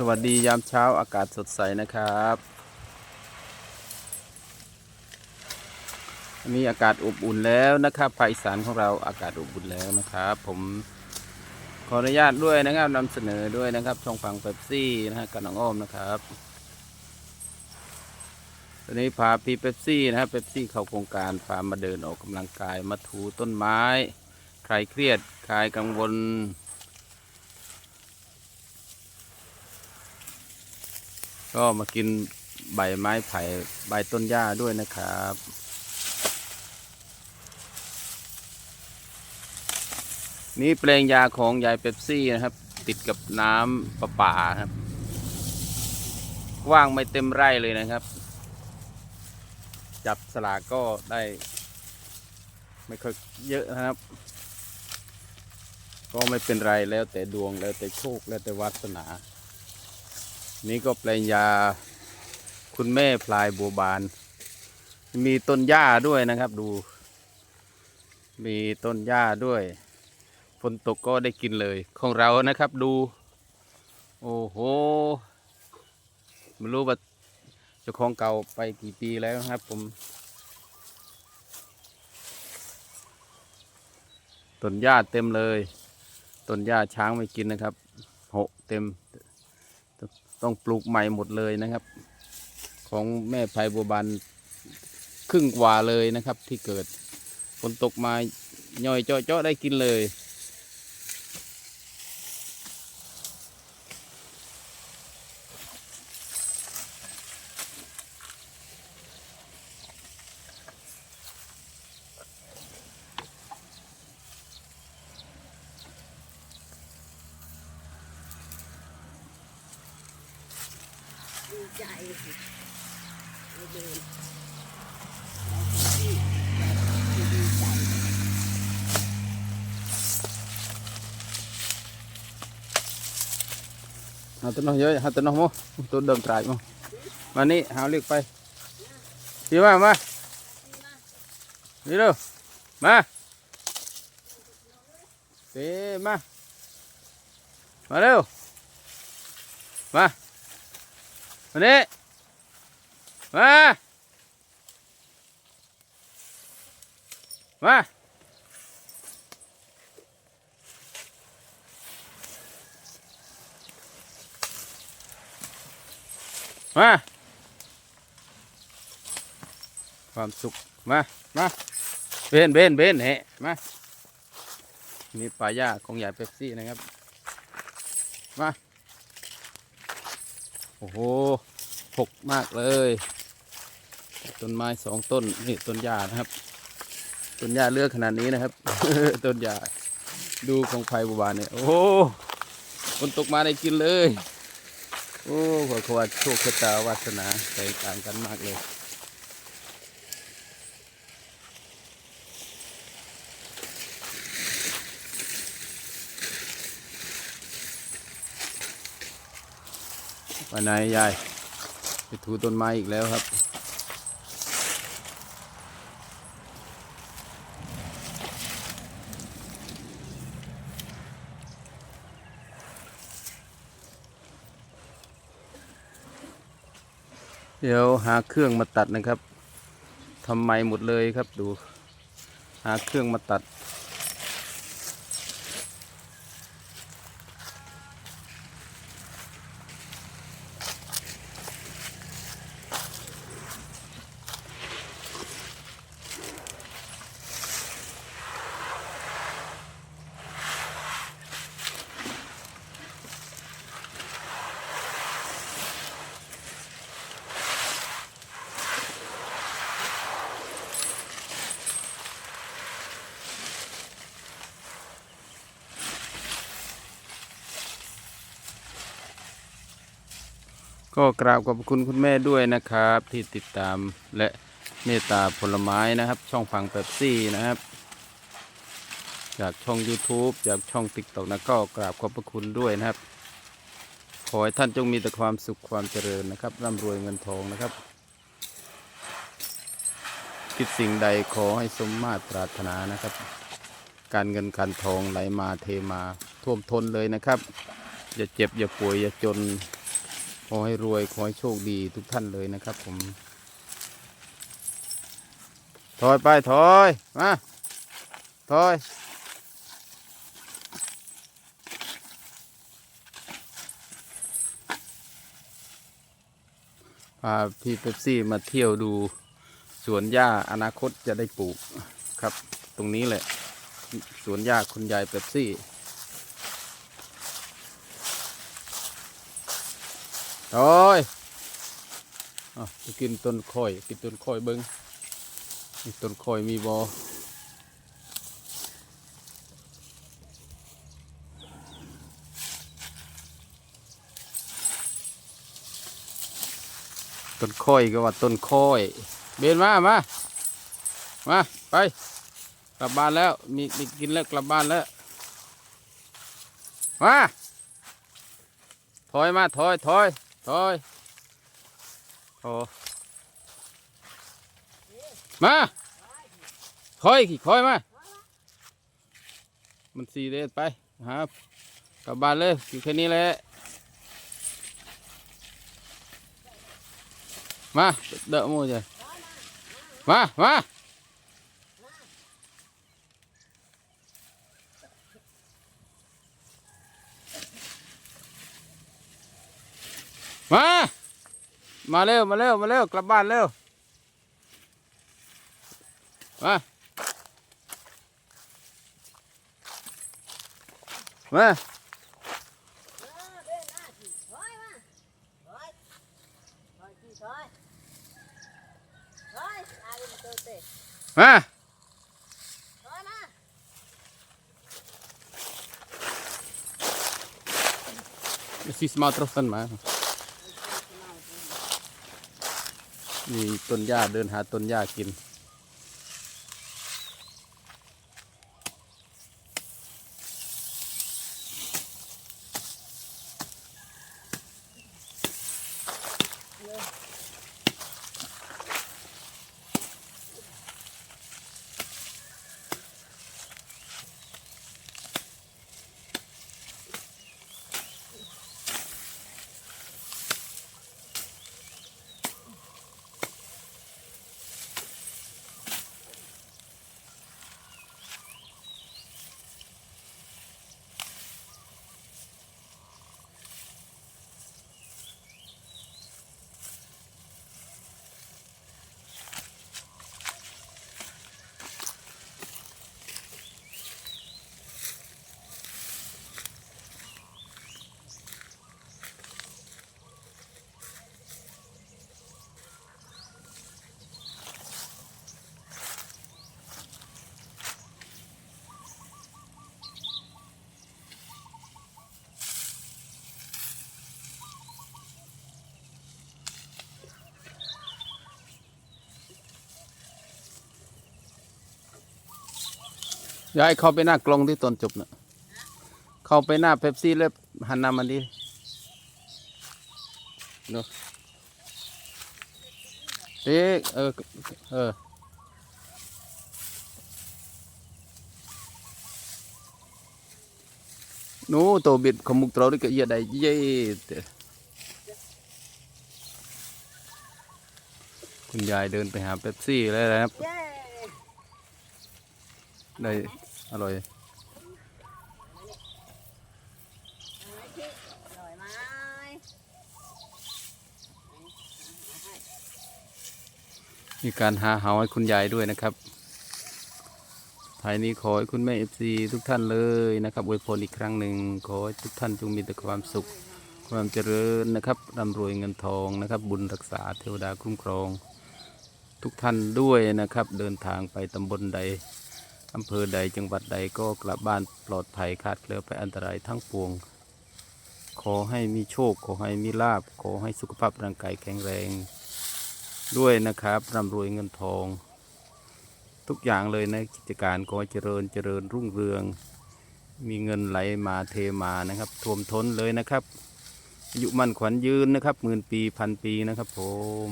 สวัสดียามเช้าอากาศสดใสนะครับอันนี้อากาศอบอุ่นแล้วนะครับภาคอีสานของเราอากาศอบอุ่นแล้วนะครับ ผมขออนุญาตด้วยนะครับนำเสนอด้วยนะครับช่องฟังเป๊ปซี่นะฮะกับน้องอ้อมนะครับตอนนี้พาพี่เป๊ปซี่นะครับเป๊ปซี่เข้าโครงการพามาเดินออกกำลังกายมาถูต้นไม้ ใคลายเครียดคลายกังวล ก็มากินใบไม้ไผ่ใบต้นหญ้าด้วยนะครับนี่แปลงยาของยายเป๊ปซี่นะครับ ติดกับน้ำประปาครับ กว้างไม่เต็มไร่เลยนะครับ จับสลากก็ได้ ไม่ค่อยเยอะนะครับ ก็ไม่เป็นไรแล้วแต่ดวงแล้วแต่โชคแล้วแต่วาสนา นี่ก็แปลงยาคุณแม่พลายบัวบาน มีต้นหญ้าด้วยนะครับดู มีต้นหญ้าด้วยฝนตกก็ได้กินเลยของเรานะครับดู โอ้โหไม่รู้ว่าเจ้าของเก่าไปกี่ปีแล้วครับผมต้นหญ้าเต็มเลยต้นหญ้าช้างไม่กินนะครับหกเต็ม ต้องปลูกใหม่หมดเลยนะครับ ของแม่ไผ่บัวบานครึ่งกว่าเลยนะครับที่เกิดฝนตกมาย่อยเจาะๆได้กินเลย ดีใจสิไม่เดินดีใจหาตัวน้องเยอะหาตัวน้องโมตัวเดิมตรายโมมานี่หาเรียกไปพี่มามานี่เร็วมาเต้มามาเร็วมามานี่มา มามาความสุข มา มา เบนเบนเบนเฮะมา นี่ปลาย่าของใหญ่เป๊ปซี่นะครับ มา โอ้โหหกมากเลย ต้นไม้สองต้นนี่ต้นหญ้านะครับ ต้นหญ้าเลือกขนาดนี้นะครับ ต้นหญ้าดูของไผ่บัวบานเนี่ยโอ้โหฝนตกมาได้กินเลย โอ้ขอขวัญโชคชะตาวาสนาแตกต่างกันมากเลย วันไหนยายไปถูต้นไม้อีกแล้วครับ เดี๋ยวหาเครื่องมาตัดนะครับทำไมหมดเลยครับดู หาเครื่องมาตัด ก็กราบขอบคุณคุณแม่ด้วยนะครับ ที่ติดตามและเมตตาผลไม้นะครับ ช่องฟังเป๊ปซี่นะครับ จากช่อง YouTube จากช่อง t ิ k t o k นะก็กราบขอบพระคุณด้วยนะครับ ขอให้ท่านจงมีแต่ความสุขความเจริญนะครับร่ำรวยเงินทองนะครับ คิดสิ่งใดขอให้สมมาตรปรารถนานะครับ การเงินการทองไหลมาเทมาท่วมท้นเลยนะครับ อย่าเจ็บอย่าป่วยอย่าจน ขอให้รวยขอให้โชคดีทุกท่านเลยนะครับ ผม ถอยไปถอย มาถอยพาพี่เป๊ปซี่มาเที่ยวดูสวนหญ้าอนาคตจะได้ปลูกครับ ตรงนี้แหละ สวนหญ้าคุณยายเป๊ปซี่ โอ้ยอะกินต้นข่อย กินต้นข่อยเบิ้งต้นข่อยมีบอต้นข่อยก็ว่าต้นข่อย เบนมามามาไป กลับบ้านแล้วมีมีกินแล้วกลับบ้านแล้วมาถอยมาถอยถอย ถอยโอ้มาถอยขี่ถอยมา มันสี่เดนไปหากลับบ้านเลยอยู่แค่นี้แหละ มาเดอะโมูจ้ะมา มา มา มาเร็ว มาเร็ว มาเร็ว กลับบ้านเร็ว มา มามาสิสมาตรสันมา มีต้นหญ้าเดินหาต้นหญ้ากิน ยายเข้าไปหน้ากลองที่ตอนจบเนะ่ะเข้าไปหน้าเป๊ปซี่แล้วหันหน้ามันดิเนาะเอ๊ะเออเออหนูตัวบิดขมุกเราได้ก็เยอะได้เย่เตะคุณยายเดินไปหาเป๊ปซี่แล้วนะครับเย้ได้ อร่อย ร่อยไหมมีการหาเหาให้คุณยายด้วยนะครับท้ายนี้ขอให้คุณแม่เอฟซีทุกท่านเลยนะครับอวยพรอีกครั้งหนึ่งขอให้ทุกท่านจงมีแต่ความสุข ความเจริญนะครับร่ำรวยเงินทองนะครับ บุญรักษาเทวดาคุ้มครอง ทุกท่านด้วยนะครับ เดินทางไปตำบลใด อำเภอใดจังหวัดใดก็กลับบ้านปลอดภัยคาดเคลือไปอันตรายทั้งปวง ขอให้มีโชค ขอให้มีลาบ ขอให้สุขภาพร่างกายแข็งแรง ด้วยนะครับร่ำรวยเงินทอง ทุกอย่างเลยนะกิจการขอเจริญเจริญรุ่งเรือง มีเงินไหลมาเทมานะครับท่วมท้นเลยนะครับอายุมั่นขวัญยืนนะครับหมื่นปีพันปีนะครับผม